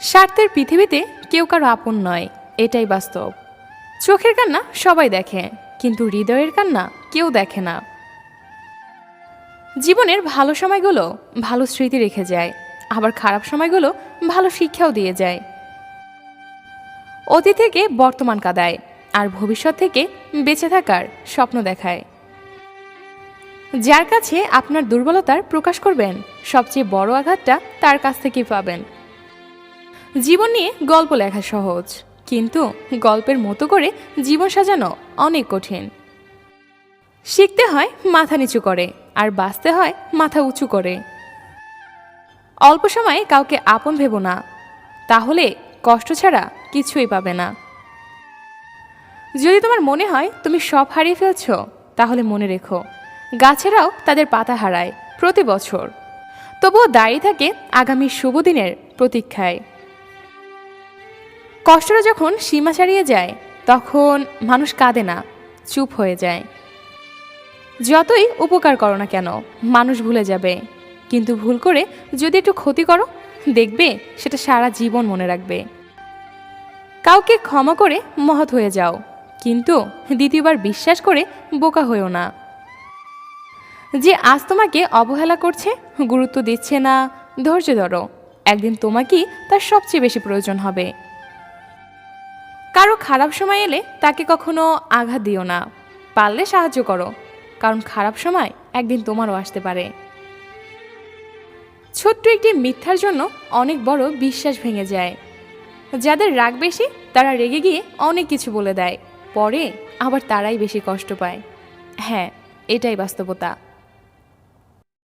স্বার্থের পৃথিবীতে কেউ কারও আপন নয়, এটাই বাস্তব। চোখের কান্না সবাই দেখে, কিন্তু হৃদয়ের কান্না কেউ দেখে না। জীবনের ভালো সময়গুলো ভালো স্মৃতি রেখে যায়, আবার খারাপ সময়গুলো ভালো শিক্ষাও দিয়ে যায়। অতীত থেকে বর্তমান কাদায়, আর ভবিষ্যৎ থেকে বেঁচে থাকার স্বপ্ন দেখায়। যার কাছে আপনার দুর্বলতার প্রকাশ করবেন, সবচেয়ে বড় আঘাতটা তার কাছ থেকেই পাবেন। জীবন নিয়ে গল্প লেখা সহজ, কিন্তু গল্পের মতো করে জীবন সাজানো অনেক কঠিন। শিখতে হয় মাথা নিচু করে, আর বাঁচতে হয় মাথা উঁচু করে। অল্প সময়ে কাউকে আপন ভেবো না, তাহলে কষ্ট ছাড়া কিছুই পাবে না। যদি তোমার মনে হয় তুমি সব হারিয়ে ফেলছো, তাহলে মনে রেখো, গাছেরাও তাদের পাতা হারায় প্রতি বছর। তবুও দাঁড়িয়ে থাকে আগামী শুভ দিনের প্রতীক্ষায়। কষ্টটা যখন সীমা ছাড়িয়ে যায়, তখন মানুষ কাঁদে না, চুপ হয়ে যায়। যতই উপকার করো না কেন, মানুষ ভুলে যাবে। কিন্তু ভুল করে যদি একটু ক্ষতি করো, দেখবে সেটা সারা জীবন মনে রাখবে। কাউকে ক্ষমা করে মহৎ হয়ে যাও, কিন্তু দ্বিতীয়বার বিশ্বাস করে বোকা হয়েও না। যে আজ তোমাকে অবহেলা করছে, গুরুত্ব দিচ্ছে না, ধৈর্য ধরো। একদিন তোমাকেই তার সবচেয়ে বেশি প্রয়োজন হবে। খারাপ সময় এলে তাকে কখনো আঘাত দিও না। পারলে সাহায্য করো, কারণ খারাপ সময় একদিন তোমারও আসতে পারে। ছোট্ট একটি মিথ্যার জন্য অনেক বড় বিশ্বাস ভেঙে যায়। যাদের রাগ বেশি, তারা রেগে গিয়ে অনেক কিছু বলে দেয়। পরে আবার তারাই বেশি কষ্ট পায়। হ্যাঁ এটাই বাস্তবতা।